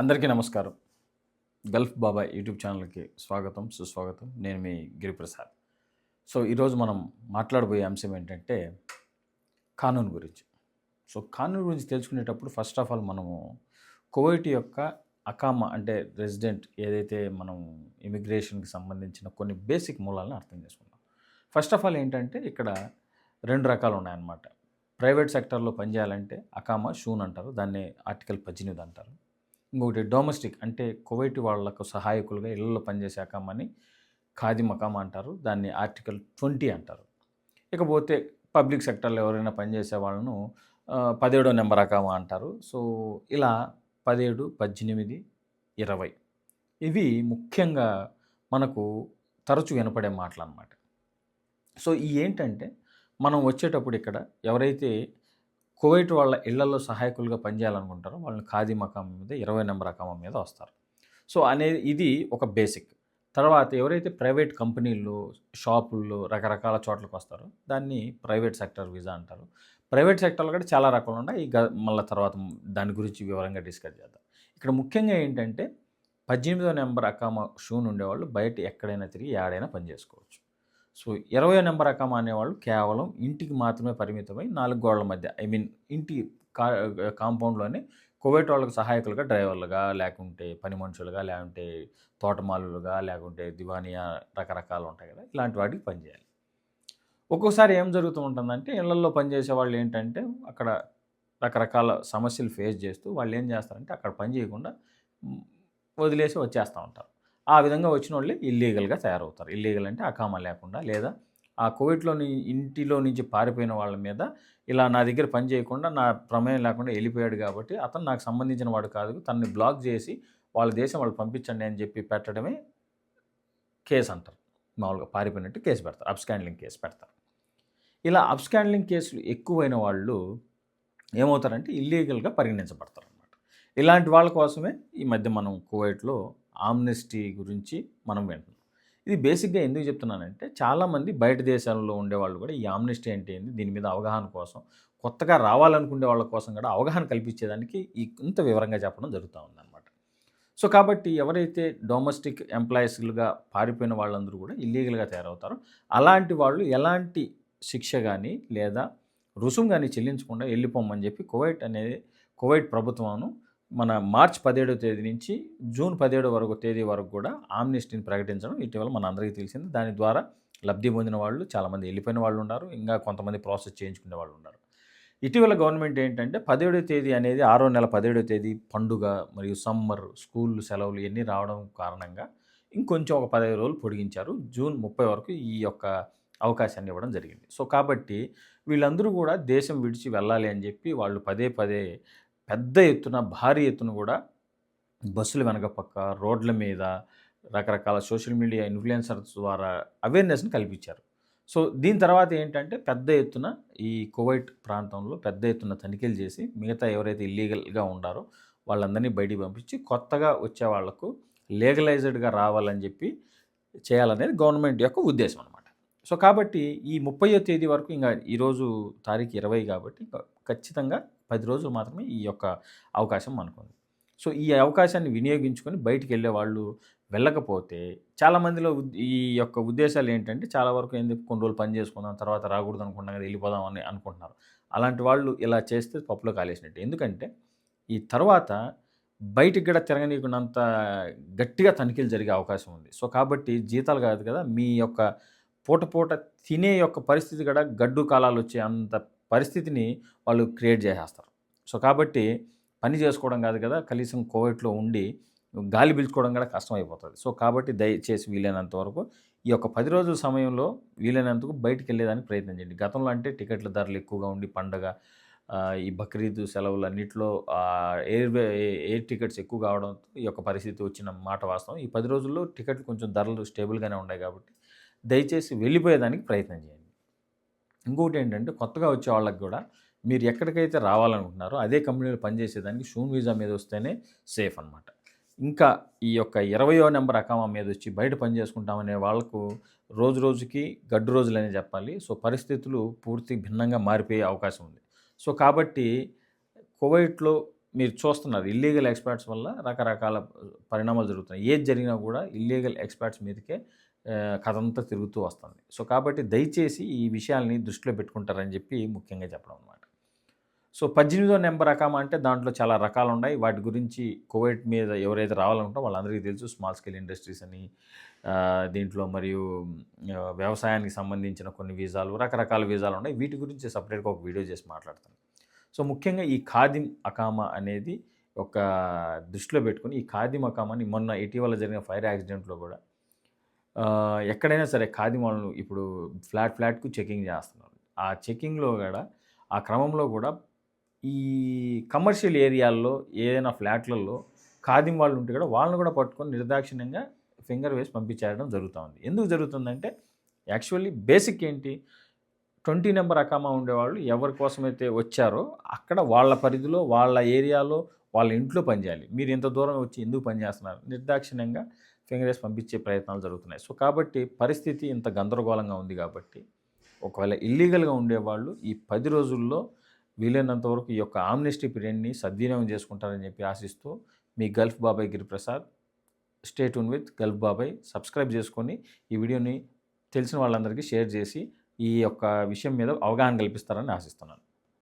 అందరికీ నమస్కారం. గల్ఫ్ బాబాయ్ యూట్యూబ్ ఛానల్కి స్వాగతం సుస్వాగతం. నేను మీ గిరిప్రసాద్. సో ఈరోజు మనం మాట్లాడబోయే అంశం ఏంటంటే కానూన్ గురించి. సో కానూన్ గురించి తెలుసుకునేటప్పుడు ఫస్ట్ ఆఫ్ ఆల్ మనము కువైట్ యొక్క అకామా అంటే రెసిడెంట్ ఏదైతే మనం ఇమిగ్రేషన్కి సంబంధించిన కొన్ని బేసిక్ మూలాలను అర్థం చేసుకుందాం. ఫస్ట్ ఆఫ్ ఆల్ ఏంటంటే ఇక్కడ రెండు రకాలు ఉన్నాయన్నమాట. ప్రైవేట్ సెక్టర్లో పనిచేయాలంటే అకామా షూన్ అంటారు. దాన్ని ఆర్టికల్ పద్దెనిమిది అంటారు. ఇంకొకటి డొమెస్టిక్ అంటే కువైట్ వాళ్ళకు సహాయకులుగా ఇళ్ళలో పనిచేసే అకామాని ఖాదీ మకామా అంటారు. దాన్ని ఆర్టికల్ ట్వంటీ అంటారు. ఇకపోతే పబ్లిక్ సెక్టర్లో ఎవరైనా పనిచేసే వాళ్ళను పదిహేడో నెంబర్ అకామా అంటారు. సో ఇలా పదిహేడు పద్దెనిమిది ఇరవై ఇవి ముఖ్యంగా మనకు తరచు వినపడే మాటలు అన్నమాట సో ఈ ఏంటంటే మనం వచ్చేటప్పుడు ఇక్కడ ఎవరైతే కువైట్ వాళ్ళ ఇళ్ళలో సహాయకులుగా పనిచేయాలనుకుంటారో వాళ్ళని ఖాదీ మకాం మీద ఇరవై నెంబర్ అకామం మీద వస్తారు. సో అనేది ఇది ఒక బేసిక్. తర్వాత ఎవరైతే ప్రైవేట్ కంపెనీల్లో షాపుల్లో రకరకాల చోట్లకు వస్తారో దాన్ని ప్రైవేట్ సెక్టర్ వీసా అంటారు. ప్రైవేట్ సెక్టర్లో కూడా చాలా రకాలు ఉన్నాయి. ఈ గ- మళ్ళీ తర్వాత దాని గురించి వివరంగా డిస్కస్ చేద్దాం. ఇక్కడ ముఖ్యంగా ఏంటంటే పద్దెనిమిదో నెంబర్ అకామ షూన్ ఉండేవాళ్ళు బయట ఎక్కడైనా తిరిగి ఏడైనా పని చేసుకోవచ్చు. సో ఇరవై నెంబర్ రకం అనేవాళ్ళు కేవలం ఇంటికి మాత్రమే పరిమితమై నాలుగు గోడల మధ్య ఐ మీన్ ఇంటి కా కాంపౌండ్లోనే కోవిడ్ వాళ్ళకి సహాయకులుగా డ్రైవర్లుగా లేకుంటే పని మనుషులుగా లేకుంటే తోటమాలులుగా లేకుంటే దివానియా రకరకాలు ఉంటాయి కదా ఇలాంటి వాటికి పనిచేయాలి ఒక్కోసారి ఏం జరుగుతూ ఉంటుందంటే ఇళ్ళలో పనిచేసే వాళ్ళు ఏంటంటే అక్కడ రకరకాల సమస్యలు ఫేస్ చేస్తూ వాళ్ళు ఏం చేస్తారంటే అక్కడ పని చేయకుండా వదిలేసి వచ్చేస్తూ ఉంటారు. ఆ విధంగా వచ్చిన వాళ్ళే ఇల్లీగల్గా తయారవుతారు. ఇల్లీగల్ అంటే అకామా లేకుండా లేదా ఆ కోవిడ్లోని ఇంటిలో నుంచి పారిపోయిన వాళ్ళ మీద ఇలా నా దగ్గర పని చేయకుండా నా ప్రమేయం లేకుండా వెళ్ళిపోయాడు కాబట్టి అతను నాకు సంబంధించిన వాడు కాదు తనని బ్లాక్ చేసి వాళ్ళ దేశం వాళ్ళు పంపించండి అని చెప్పి పెట్టడమే కేసు అంటారు. మామూలుగా పారిపోయినట్టు కేసు పెడతారు. అబ్స్కాండ్లింగ్ కేసు పెడతారు. ఇలా అబ్స్కాండ్లింగ్ కేసులు ఎక్కువైన వాళ్ళు ఏమవుతారంటే ఇల్లీగల్గా పరిగణించబడతారు అనమాట ఇలాంటి వాళ్ళ కోసమే ఈ మధ్య మనం కువైట్లో ఆమ్నెస్టీ గురించి మనం వింటున్నాం. ఇది బేసిక్గా ఎందుకు చెప్తున్నానంటే చాలామంది బయట దేశాలలో ఉండేవాళ్ళు కూడా ఈ ఆమ్నెస్టీ అంటే ఏంది? దీని మీద అవగాహన కోసం కొత్తగా రావాలనుకునే వాళ్ళ కోసం కూడా అవగాహన కల్పించేదానికి ఈ ఇంత వివరంగా చెప్పడం జరుగుతూ ఉందన్నమాట. సో కాబట్టి ఎవరైతే డొమెస్టిక్ ఎంప్లాయీస్లుగా పారిపోయిన వాళ్ళందరూ కూడా ఇల్లీగల్గా తయారవుతారో అలాంటి వాళ్ళు ఎలాంటి శిక్ష కానీ లేదా రుసుము కానీ చెల్లించకుండా వెళ్ళిపోమని చెప్పి కువైట్ అనేది కువైట్ ప్రభుత్వము మన మార్చ్ పదిహేడవ తేదీ నుంచి జూన్ పదిహేడవ వరకు తేదీ వరకు కూడా ఆమ్నిస్టీని ప్రకటించడం ఇటీవల మన అందరికీ తెలిసింది. దాని ద్వారా లబ్ధి పొందిన వాళ్ళు చాలామంది వెళ్ళిపోయిన వాళ్ళు ఉన్నారు. ఇంకా కొంతమంది ప్రాసెస్ చేయించుకునే వాళ్ళు ఉన్నారు. ఇటీవల గవర్నమెంట్ ఏంటంటే పదిహేడవ తేదీ అనేది ఆరో నెల పదిహేడవ తేదీ పండుగ మరియు సమ్మర్ స్కూల్ సెలవులు ఇవన్నీ రావడం కారణంగా ఇంకొంచెం ఒక పదహైదు రోజులు పొడిగించారు. జూన్ ముప్పై వరకు ఈ యొక్క అవకాశాన్ని ఇవ్వడం జరిగింది. సో కాబట్టి వీళ్ళందరూ కూడా దేశం విడిచి వెళ్ళాలి అని చెప్పి వాళ్ళు పదే పదే పెద్ద ఎత్తున భారీ ఎత్తున కూడా బస్సుల వెనక పక్క రోడ్ల మీద రకరకాల సోషల్ మీడియా ఇన్ఫ్లుయెన్సర్స్ ద్వారా అవేర్నెస్ని కల్పించారు. సో దీని తర్వాత ఏంటంటే పెద్ద ఎత్తున ఈ కువైట్ ప్రాంతంలో పెద్ద ఎత్తున తనిఖీలు చేసి మిగతా ఎవరైతే ఇల్లీగల్గా ఉండారో వాళ్ళందరినీ బయటికి పంపించి కొత్తగా వచ్చే వాళ్ళకు లీగలైజ్డ్గా రావాలని చెప్పి చేయాలనేది గవర్నమెంట్ యొక్క ఉద్దేశం అనమాట సో కాబట్టి ఈ ముప్పయో తేదీ వరకు ఇంకా ఈరోజు తారీఖు ఇరవై కాబట్టి ఖచ్చితంగా పది రోజులు మాత్రమే ఈ యొక్క అవకాశం మనకు సో ఈ అవకాశాన్ని వినియోగించుకొని బయటికి వెళ్ళే వాళ్ళు వెళ్ళకపోతే చాలామందిలో ఉద్- ఈ యొక్క ఉద్దేశాలు ఏంటంటే చాలా వరకు ఏంది కొన్ని రోజులు పని చేసుకుందాం తర్వాత రాకూడదు అనుకున్నాం కదా వెళ్ళిపోదాం అని అనుకుంటున్నారు. అలాంటి వాళ్ళు ఇలా చేస్తే పప్పులో కాలేసినట్టు. ఎందుకంటే ఈ తర్వాత బయటికి కూడా తిరగనీయకున్నంత గట్టిగా తనిఖీలు జరిగే అవకాశం ఉంది. సో కాబట్టి జీతాలు కాదు కదా మీ యొక్క పూట పూట తినే యొక్క పరిస్థితి కూడా గడ్డు కాలాలు వచ్చే అంత పరిస్థితిని వాళ్ళు క్రియేట్ చేసేస్తారు. సో కాబట్టి పని చేసుకోవడం కాదు కదా కనీసం కోవిడ్లో ఉండి గాలి పీల్చుకోవడం కూడా కష్టం అయిపోతుంది సో కాబట్టి దయచేసి వీలైనంత వరకు ఈ యొక్క పది రోజుల సమయంలో వీలైనంతకు బయటికి వెళ్ళేదానికి ప్రయత్నం చేయండి. గతంలో అంటే టికెట్ల ధరలు ఎక్కువగా ఉండి పండగ ఈ బక్రీద్ సెలవులు అన్నింటిలో ఎయిర్ ఎయిర్ టికెట్స్ ఎక్కువ కావడంతో ఈ యొక్క పరిస్థితి వచ్చిన మాట వాస్తవం. ఈ పది రోజుల్లో టికెట్లు కొంచెం ధరలు స్టేబుల్గానే ఉన్నాయి కాబట్టి దయచేసి వెళ్ళిపోయేదానికి ప్రయత్నం చేయండి. ఇంకొకటి ఏంటంటే కొత్తగా వచ్చే వాళ్ళకి కూడా మీరు ఎక్కడికైతే రావాలనుకుంటున్నారో అదే కంపెనీలో పనిచేసేదానికి షూన్ వీజా మీద వస్తేనే సేఫ్ అనమాట ఇంకా ఈ యొక్క ఇరవయో నెంబర్ అకామా మీద వచ్చి బయట పని చేసుకుంటామనే వాళ్ళకు రోజు రోజుకి గడ్డు రోజులనే చెప్పాలి. సో పరిస్థితులు పూర్తి భిన్నంగా మారిపోయే అవకాశం ఉంది. సో కాబట్టి కువైట్లో మీరు చూస్తున్నారు ఇల్లీగల్ ఎక్స్పర్ట్స్ వల్ల రకరకాల పరిణామాలు జరుగుతున్నాయి. ఏది జరిగినా కూడా ఇల్లీగల్ ఎక్స్పర్ట్స్ మీదకే కథ అంతా తిరుగుతూ వస్తుంది. సో కాబట్టి దయచేసి ఈ విషయాల్ని దృష్టిలో పెట్టుకుంటారని చెప్పి ముఖ్యంగా చెప్పడం అనమాట సో పద్దెనిమిదో నెంబర్ అకామ అంటే దాంట్లో చాలా రకాలు ఉన్నాయి. వాటి గురించి కోవిడ్ మీద ఎవరైతే రావాలనుకుంటారో వాళ్ళందరికీ తెలుసు. స్మాల్ స్కేల్ ఇండస్ట్రీస్ అని దీంట్లో మరియు వ్యవసాయానికి సంబంధించిన కొన్ని వీసాలు రకరకాల వీసాలు ఉన్నాయి. వీటి గురించి సపరేట్గా ఒక వీడియో చేసి మాట్లాడతాను. సో ముఖ్యంగా ఈ ఖాదిం అకామా అనేది ఒక దృష్టిలో పెట్టుకుని ఈ ఖాదిం అకామాని మొన్న ఇటీవల జరిగిన ఫైర్ యాక్సిడెంట్లో కూడా ఎక్కడైనా సరే ఖాదీ మాలను ఇప్పుడు ఫ్లాట్ ఫ్లాట్కు చెకింగ్ చేస్తున్నారు. ఆ చెకింగ్లో కూడా ఆ క్రమంలో కూడా ఈ కమర్షియల్ ఏరియాల్లో ఏదైనా ఫ్లాట్లలో ఖాదీ వాళ్ళు ఉంటే కూడా వాళ్ళని కూడా పట్టుకొని నిర్దాక్షిణ్యంగా ఫింగర్ వేసి పంపించేయడం జరుగుతూ ఉంది. ఎందుకు జరుగుతుందంటే యాక్చువల్లీ బేసిక్ ఏంటి? ట్వంటీ నెంబర్ అకామా ఉండేవాళ్ళు ఎవరి కోసమైతే వచ్చారో అక్కడ వాళ్ళ పరిధిలో వాళ్ళ ఏరియాలో వాళ్ళ ఇంట్లో పనిచేయాలి మీరు ఇంత దూరం వచ్చి ఎందుకు పనిచేస్తున్నారు నిర్దాక్షిణ్యంగా ఫింగరేస్ పంపించే ప్రయత్నాలు జరుగుతున్నాయి. సో కాబట్టి పరిస్థితి ఇంత గందరగోళంగా ఉంది కాబట్టి ఒకవేళ ఇల్లీగల్గా ఉండేవాళ్ళు ఈ పది రోజుల్లో వీలైనంత వరకు ఈ యొక్క ఆమ్నెస్టీ పీరియడ్ని సద్వినియోగం చేసుకుంటారని చెప్పి ఆశిస్తూ మీ Gulf Babai Giriprasad stay tune with Gulf Babai. Subscribe చేసుకొని ఈ వీడియోని తెలిసిన వాళ్ళందరికీ షేర్ చేసి ఈ యొక్క విషయం మీద అవగాహన కల్పిస్తారని ఆశిస్తున్నాను.